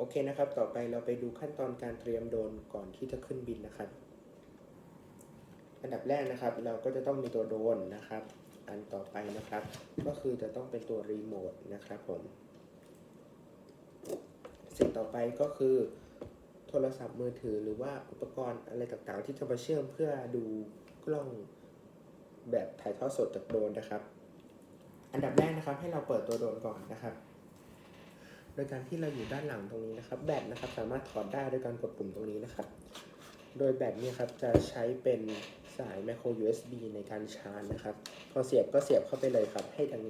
โอเคนะครับ ต่อไปเราไปดูขั้นตอนการเตรียมโดรนก่อนที่จะขึ้นบินนะครับ อันดับแรกนะครับ เราก็จะต้องมีตัวโดรนนะครับ อันต่อไปนะครับ ก็คือจะต้องเป็นตัวรีโมทนะครับผม สิ่งต่อไปก็คือ โทรศัพท์มือถือหรือว่าอุปกรณ์อะไรต่างๆ ที่จะมาเชื่อมเพื่อดูกล้องแบบถ่ายทอดสดจากโดรนนะครับ อันดับแรกนะครับให้เราเปิดตัวโดรนก่อนนะครับ ดยการที่เราอยู่ด้านหลังตรงนี้นะครับ แบตนะครับสามารถถอดได้โดยการกดปุ่มตรงนี้นะครับ โดยแบตเนี่ยครับจะใช้เป็นสาย micro USB ในการชาร์จนะครับ พอเสียบก็เสียบเข้าไปเลยครับ ให้ดัง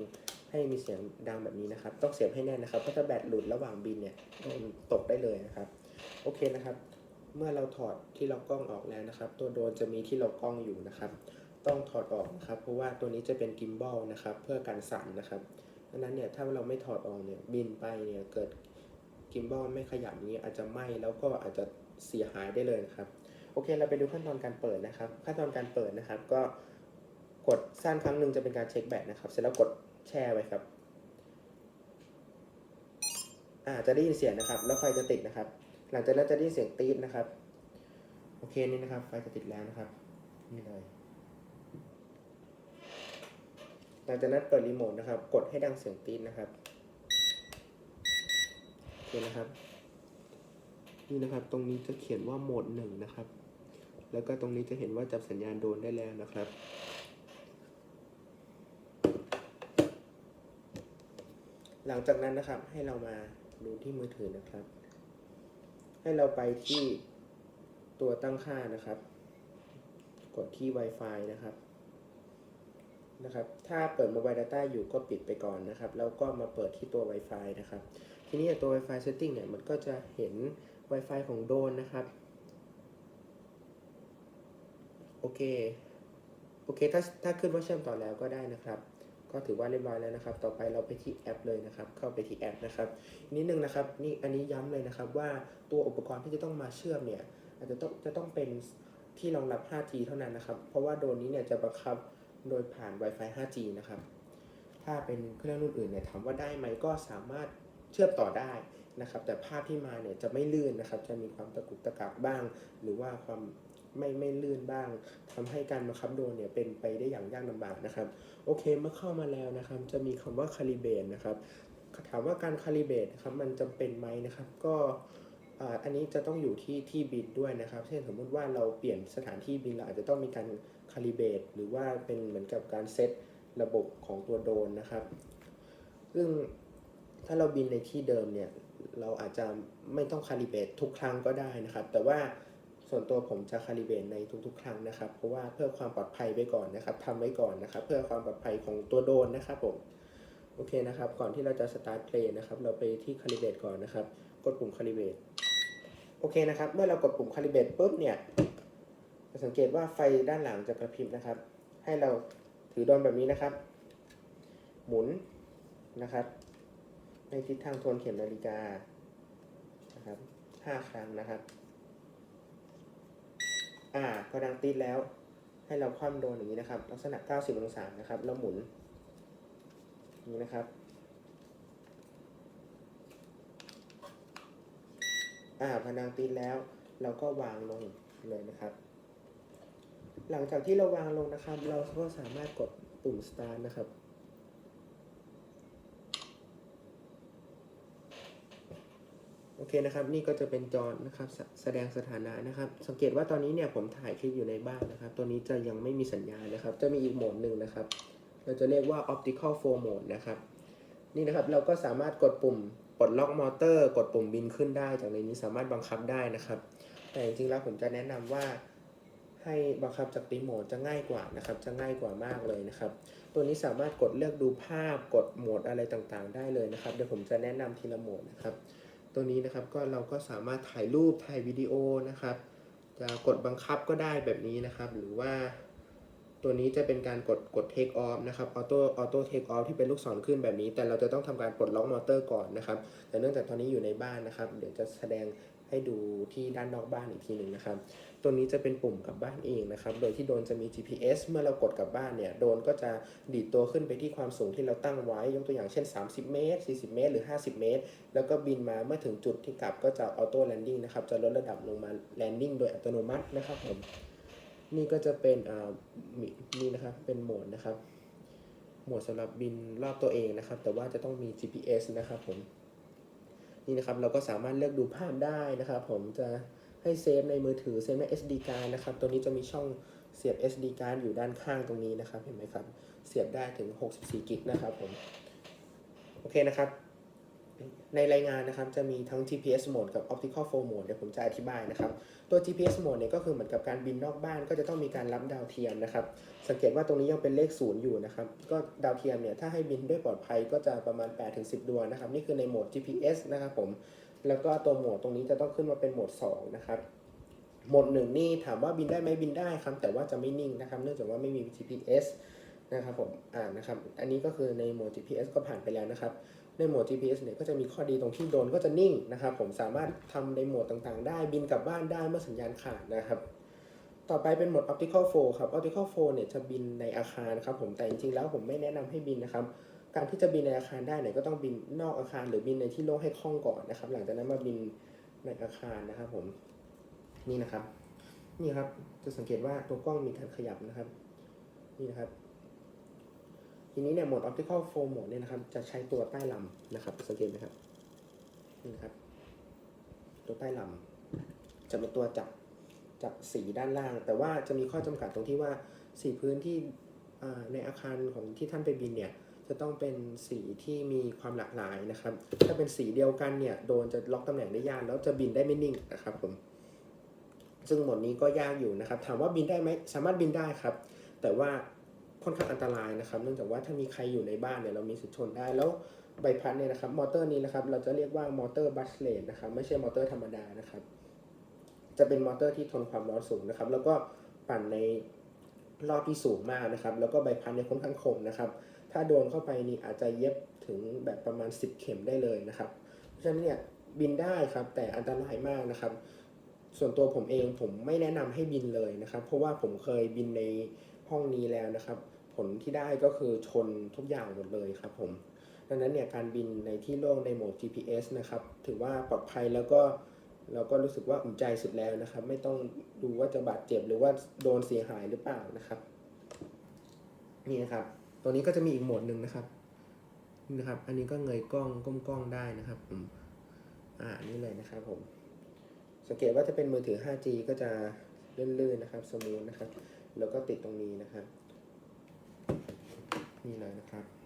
ให้มีเสียงดังแบบนี้นะครับ ต้องเสียบให้แน่นนะครับเพราะถ้าแบตหลุดระหว่างบินเนี่ยโดนตกได้เลยนะครับ โอเคนะครับ เมื่อเราถอดที่เรากล้องออกแล้วนะครับ ตัวโดรนจะมีที่เรากล้องอยู่นะครับ ต้องถอดออกนะครับ เพราะว่าตัวนี้จะเป็นกิมบอลนะครับ เพื่อการสั่นนะครับ ดังนั้นเนี่ยถ้าเราไม่ถอดออกเนี่ยบินไปเนี่ยเกิดกิมบอลไม่ขยับนี้อาจจะไหม้แล้วก็อาจจะเสียหายได้เลยครับโอเค เราไปดูขั้นตอนการเปิดนะครับ ขั้นตอนการเปิดนะครับ ก็กดสั้นครั้งหนึ่งจะเป็นการเช็คแบตนะครับ เสร็จแล้วกดแช่ไว้ครับอ่าจะได้ยินเสียงนะครับ แล้วไฟจะติดนะครับ หลังจากนั้นจะได้ยินเสียงตีดนะครับ โอเคนี่นะครับ ไฟจะติดแล้วนะครับ นี่เลย หลังจากนั้นเปิดรีโมทนะครับ กดให้ดังเสียงตีดนะครับโอเคนะครับ นี่นะครับ ตรงนี้จะเขียนว่าโหมดหนึ่งนะครับ แล้วก็ตรงนี้จะเห็นว่าจับสัญญาณโดนได้แล้วนะครับ หลังจากนั้นนะครับให้เรามาดูที่มือถือนะครับ ให้เราไปที่ตัวตั้งค่านะครับ กดที่ Wi-Fi นะครับ นะครับ ถ้าเปิด Mobile Data อยู่ก็ปิดไปก่อนนะครับ แล้วก็มาเปิดที่ตัว Wi-Fi นะครับ ทีนี้ตัว Wi-Fi setting เนี่ย มันก็จะเห็น Wi-Fi ของโดนนะครับ โอเค โอเค ถ้าถ้าขึ้นว่าเชื่อมต่อแล้วก็ได้นะครับก็ถือว่าเรียบร้อยแล้วนะครับ ต่อไปเราไปที่แอปเลยนะครับ เข้าไปที่แอปนะครับอีกนิดนึงนะครับ นี่อันนี้ย้ำเลยนะครับว่าตัวอุปกรณ์ที่จะต้องมาเชื่อมเนี่ยอาจจะต้องจะต้องเป็นที่รองรับ 5G เท่านั้นนะครับ เพราะว่าโดนนี้เนี่ยจะบังคับ โดยผ่าน Wi-Fi 5G นะครับ ถ้าเป็นเครื่องรุ่นอื่นเนี่ยถามว่าได้ไหมก็สามารถเชื่อมต่อได้นะครับ แต่ภาพที่มาเนี่ยจะไม่ลื่นนะครับ จะมีความตะกุกตะกักบ้าง หรือว่าความไม่ไม่ลื่นบ้างทำให้การบังคับโดรนเนี่ยเป็นไปได้อย่างยากลำบากนะครับ โอเคเมื่อเข้ามาแล้วนะครับ จะมีคำว่าคาลิเบตนะครับถามว่าการคาลิเบตครับมันจำเป็นไหมนะครับ ก็ อ่าอันนี้จะต้องอยู่ที่ที่บินด้วยนะครับ เช่นสมมุติว่าเราเปลี่ยนสถานที่บินเราอาจจะต้องมีการคาลิเบตหรือว่าเป็นเหมือนกับการเซตระบบของตัวโดรนนะครับ ซึ่งถ้าเราบินในที่เดิมเนี่ยเราอาจจะไม่ต้องคาลิเบตทุกครั้งก็ได้นะครับ แต่ว่าส่วนตัวผมจะคาลิเบตในทุกๆ ครั้งนะครับ เพราะว่าเพื่อความปลอดภัยไว้ก่อนนะครับทำไว้ก่อนนะครับ เพื่อความปลอดภัยของตัวโดรนนะครับผมโอเคนะครับ ก่อนที่เราจะสตาร์ทเพลย์นะครับ เราไปที่คาลิเบตก่อนนะครับ กดปุ่มคาลิเบต โอเคนะครับ เมื่อเรากดปุ่มคาลิเบตปุ๊บเนี่ยจะสังเกตว่าไฟด้านหลังจะกระพริบนะครับ ให้เราถือโดรนแบบนี้นะครับ หมุนนะครับ ในทิศทางทวนเข็มนาฬิกานะครับห้าครั้งนะครับ อ่าพอดังติดแล้ว ให้เราคว่ำโดนอย่างนี้นะครับ ลักษณะ 90 องศานะครับ แล้วหมุนอย่างนี้นะครับ อ่าพอดังติดแล้ว เราก็วางลงเลยนะครับ หลังจากที่เราวางลงนะครับ เราก็สามารถกดปุ่ม start นะครับ โอเคนะครับ นี่ก็จะเป็นจอนะครับแสแสดงสถานะนะครับ สังเกตว่าตอนนี้เนี่ยผมถ่ายคลิปอยู่ในบ้านนะครับ ตัวนี้จะยังไม่มีสัญญาณนะครับ จะมีอีกโหมดหนึ่งนะครับ เราจะเรียกว่า optical flow mode นะครับ นี่นะครับ เราก็สามารถกดปุ่ม ปลดล็อกมอเตอร์ กดปุ่มบินขึ้นได้จากในนี้สามารถบังคับได้นะครับ แต่จริงๆแล้วผมจะแนะนำว่าให้บังคับจากรีโมทจะง่ายกว่านะครับ จะง่ายกว่ามากเลยนะครับ ตัวนี้สามารถกดเลือกดูภาพกดโหมดอะไรต่างๆ ได้เลยนะครับ เดี๋ยวผมจะแนะนำทีละโหมดนะครับ ตัวนี้นะครับก็เราก็สามารถถ่ายรูปถ่ายวิดีโอนะครับ จะกดบังคับก็ได้แบบนี้นะครับ หรือว่า ตัวนี้จะเป็นการกดกด take off นะครับ auto auto take off ที่เป็นลูกศรขึ้นแบบนี้ แต่เราจะต้องทำการปลดล็อกมอเตอร์ก่อนนะครับแต่เนื่องจากตอนนี้อยู่ในบ้านนะครับ เดี๋ยวจะแสดงให้ดูที่ด้านนอกบ้านอีกทีหนึ่งนะครับ ตัวนี้จะเป็นปุ่มกลับบ้านเองนะครับ โดยที่โดนจะมี GPS เมื่อเรากดกลับบ้านเนี่ย โดนก็จะดีดตัวขึ้นไปที่ความสูงที่เราตั้งไว้ ยกตัวอย่างเช่น 30 เมตร 40 เมตร หรือ 50 เมตร แล้วก็บินมาเมื่อถึงจุดที่กลับก็จะออโต้แลนดิ้งนะครับ จะลดระดับลงมาแลนดิ้งโดยอัตโนมัตินะครับผม นี่ก็จะเป็นอ่ามีนี่นะครับ เป็นโหมดนะครับ โหมดสำหรับบินรอบตัวเองนะครับ แต่ว่าจะต้องมี GPS นะครับผม นี่นะครับ เราก็สามารถเลือกดูภาพได้นะครับ ผมจะให้เซฟในมือถือเซฟใน SD card นะครับ ตัวนี้จะมีช่องเสียบ SD card อยู่ด้านข้างตรงนี้นะครับ เห็นไหมครับ เสียบได้ถึง 64กิกนะครับผม โอเคนะครับ ในรายงานนะครับจะมีทั้ง GPS mode กับ optical flow mode เดี๋ยวผมจะอธิบายนะครับ ตัว GPS mode เนี่ยก็คือเหมือนกับการบินนอกบ้านก็จะต้องมีการรับดาวเทียมนะครับ สังเกตว่าตรงนี้ยังเป็นเลขศูนย์อยู่นะครับ ก็ดาวเทียมเนี่ยถ้าให้บินด้วยปลอดภัยก็จะประมาณ 8-10 ดวงนะครับ นี่คือในโหมด GPS นะครับผม แล้วก็ตัวโหมดตรงนี้จะต้องขึ้นมาเป็นโหมด 2 นะครับโหมดหนึ่งนี่ถามว่าบินได้ไหมบินได้ครับ แต่ว่าจะไม่นิ่งนะครับ เนื่องจากว่าไม่มี GPS นะครับผมอ่านะครับ อันนี้ก็คือในโหมด GPS ก็ผ่านไปแล้วนะครับ ในโหมด GPS เนี่ยก็จะมีข้อดีตรงที่โดรนก็จะนิ่งนะครับ ผมสามารถทำในโหมดต่างๆ ได้บินกลับบ้านได้เมื่อสัญญาณขาดนะครับต่อไปเป็นโหมด optical flow ครับ optical flow เนี่ยจะบินในอาคารครับผม แต่จริงๆ แล้วผมไม่แนะนำให้บินนะครับ การที่จะบินในอาคารได้เนี่ยก็ต้องบินนอกอาคาร หรือบินในที่โล่งให้คล่องก่อนนะครับ หลังจากนั้นมาบินในอาคารนะครับผม นี่นะครับ นี่ครับ จะสังเกตว่าตัวกล้องมีการขยับนะครับ นี่นะครับ ทีนี้เนี่ยโหมด optical flow mode เนี่ยนะครับ จะใช้ตัวใต้ลำนะครับ สังเกตไหมครับ นี่นะครับ ตัวใต้ลำจะเป็นตัวจับจับสีด้านล่าง แต่ว่าจะมีข้อจำกัดตรงที่ว่าสีพื้นที่ในอาคารของที่ท่านไปบินเนี่ย จะต้องเป็นสีที่มีความหลากหลายนะครับ ถ้าเป็นสีเดียวกันเนี่ย โดนจะล็อกตำแหน่งได้ยากแล้วจะบินได้ไม่นิ่งนะครับผม ซึ่งหมดนี้ก็ยากอยู่นะครับ ถามว่าบินได้ไหม สามารถบินได้ครับ แต่ว่า ค่อนข้างอันตรายนะครับเนื่องจากว่าถ้ามีใครอยู่ในบ้านเนี่ยเรามีสิทธิ์ชนได้แล้วใบพัดเนี่ยนะครับมอเตอร์นี้นะครับเราจะเรียกว่ามอเตอร์บัสเลนนะครับไม่ใช่มอเตอร์ธรรมดานะครับ จะเป็นมอเตอร์ที่ทนความร้อนสูงนะครับ แล้วก็ปั่นในรอบที่สูงมากนะครับ แล้วก็ใบพัดเนี่ยค่อนข้างคมนะครับ ถ้าโดนเข้าไปนี่อาจจะเย็บถึงแบบประมาณ 10 เข็มได้เลยนะครับเพราะฉะนั้นเนี่ยบินได้ครับแต่อันตรายมากนะครับ ส่วนตัวผมเองผมไม่แนะนำให้บินเลยนะครับ เพราะว่าผมเคยบินใน ห้องนี้แล้วนะครับ ผลที่ได้ก็คือชนทุกอย่างหมดเลยครับผมดังนั้นเนี่ยการบินในที่โล่งในโหมด GPS นะครับ ถือว่าปลอดภัยแล้วก็เราก็รู้สึกว่าอุ่นใจสุดแล้วนะครับ ไม่ต้องดูว่าจะบาดเจ็บหรือว่าโดนเสียหายหรือเปล่านะครับนี่นะครับ ตัวนี้ก็จะมีอีกโหมดหนึ่งนะครับนี่นะครับ อันนี้ก็เงยกล้องก้มกล้องได้นะครับอืมอ่านี่เลยนะครับผมสังเกตว่าจะเป็นมือถือ 5G ก็จะลื่นๆนะครับ สมูทนะครับ แล้วก็ติดตรงนี้นะครับ นี่เลยนะครับ